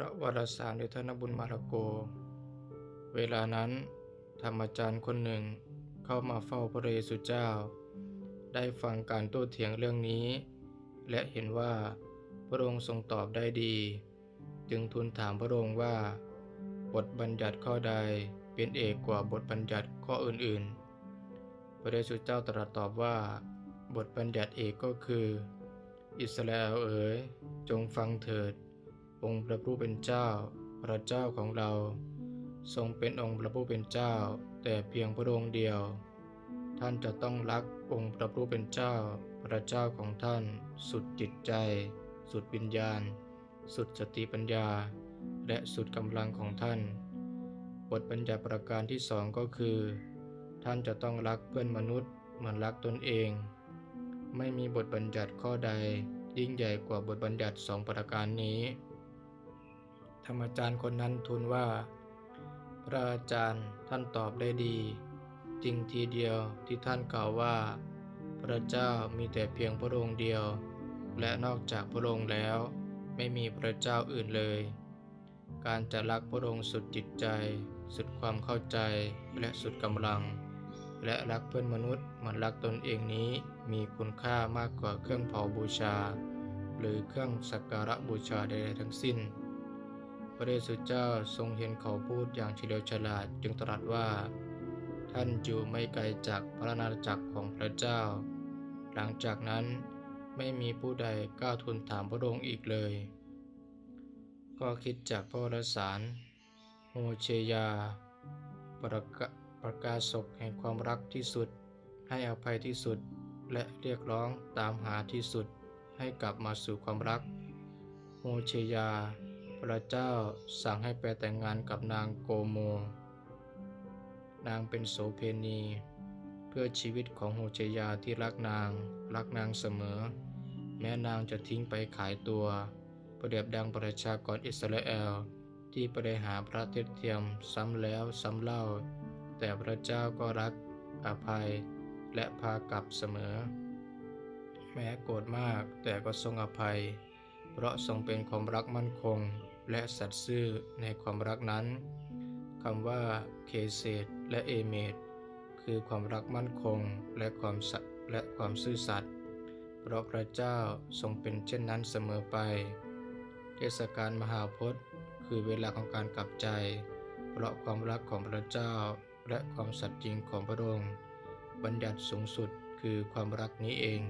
ระวารสารโดยธนบุญมารโก เวลานั้น ธรรมจารย์คนหนึ่งเข้ามาเฝ้าพระเยซูเจ้า ได้ฟังการโต้เถียงเรื่องนี้ และเห็นว่าพระองค์ทรงตอบได้ดี จึงทูลถามพระองค์ว่า บทบัญญัติข้อใดเป็นเอกกว่าบทบัญญัติข้ออื่นๆ พระเยซูเจ้าตรัสตอบว่า บทบัญญัติเอกก็คือ อิสราเอลเอ๋ยจงฟังเถิด องค์พระผู้เป็นเจ้า พระเจ้าของเรา ทรงเป็นองค์พระผู้เป็นเจ้า แต่เพียงพระองค์เดียว ท่านจะต้องรักองค์พระผู้เป็นเจ้า พระเจ้าของท่าน สุดจิตใจ สุดวิญญาณ สุดสติปัญญา และสุดกำลังของท่าน บทบัญญัติประการที่สองก็คือ ท่านจะต้องรักเพื่อนมนุษย์เหมือนรักตนเอง ไม่มีบทบัญญัติข้อใดยิ่งใหญ่กว่าบทบัญญัติสองประการนี้ รรมจารย์คนนั้นทูลว่า พระอาจารย์ท่านตอบได้ดี จริงทีเดียวที่ท่านกล่าวว่า พระเจ้ามีแต่เพียงพระองค์เดียว และนอกจากพระองค์แล้ว ไม่มีพระเจ้าอื่นเลย การจะรักพระองค์สุดจิตใจ สุดความเข้าใจและสุดกำลัง และรักเพื่อนมนุษย์เหมือนรักตนเองนี้มีคุณค่ามากกว่าเครื่องเผาบูชา หรือเครื่องสักการะบูชาใดๆทั้งสิ้น ระเยซูเจ้าทรงเห็นเขาพูดอย่างเฉลียวฉลาดจึงตรัสว่า ท่านอยู่ไม่ไกลจากพระนาจักรของพระเจ้า หลังจากนั้นไม่มีผู้ใดกล้าทูลถามพระองค์อีกเลย ก็คิดจากพระรสารโฮเชยา ประกาประกาศกแห่งความรักที่สุด ให้อภัยที่สุด และเรียกร้องตามหาที่สุดให้กลับมาสู่ความรักโฮเชยา พระเจ้าสั่งให้ไปแต่งงานกับนางโกโม นางเป็นโสเพณี เพื่อชีวิตของโฮเชยาที่รักนาง รักนางเสมอ แม้นางจะทิ้งไปขายตัว ประเดียบดังประชากรอิสราเอลที่ไปได้หาพระเทศเทียมซ้ำแล้วซ้ำเล่า แต่พระเจ้าก็รักอภัยและพากลับเสมอ แม้โกรธมากแต่ก็ทรงอภัย เพราะทรงเป็นความรักมั่นคง และสัตย์ซื่อในความรักนั้นคำว่าเคเซตและเอเมดคือความรักมั่นคงและความสัตย์และความซื่อสัตย์เพราะพระเจ้าทรงเป็นเช่นนั้นเสมอไป เทศกาลมหาพจน์ คือเวลาของการกลับใจ เพราะความรักของพระเจ้าและความสัตย์จริงของพระองค์บัญญัติสูงสุดคือความรักนี้เอง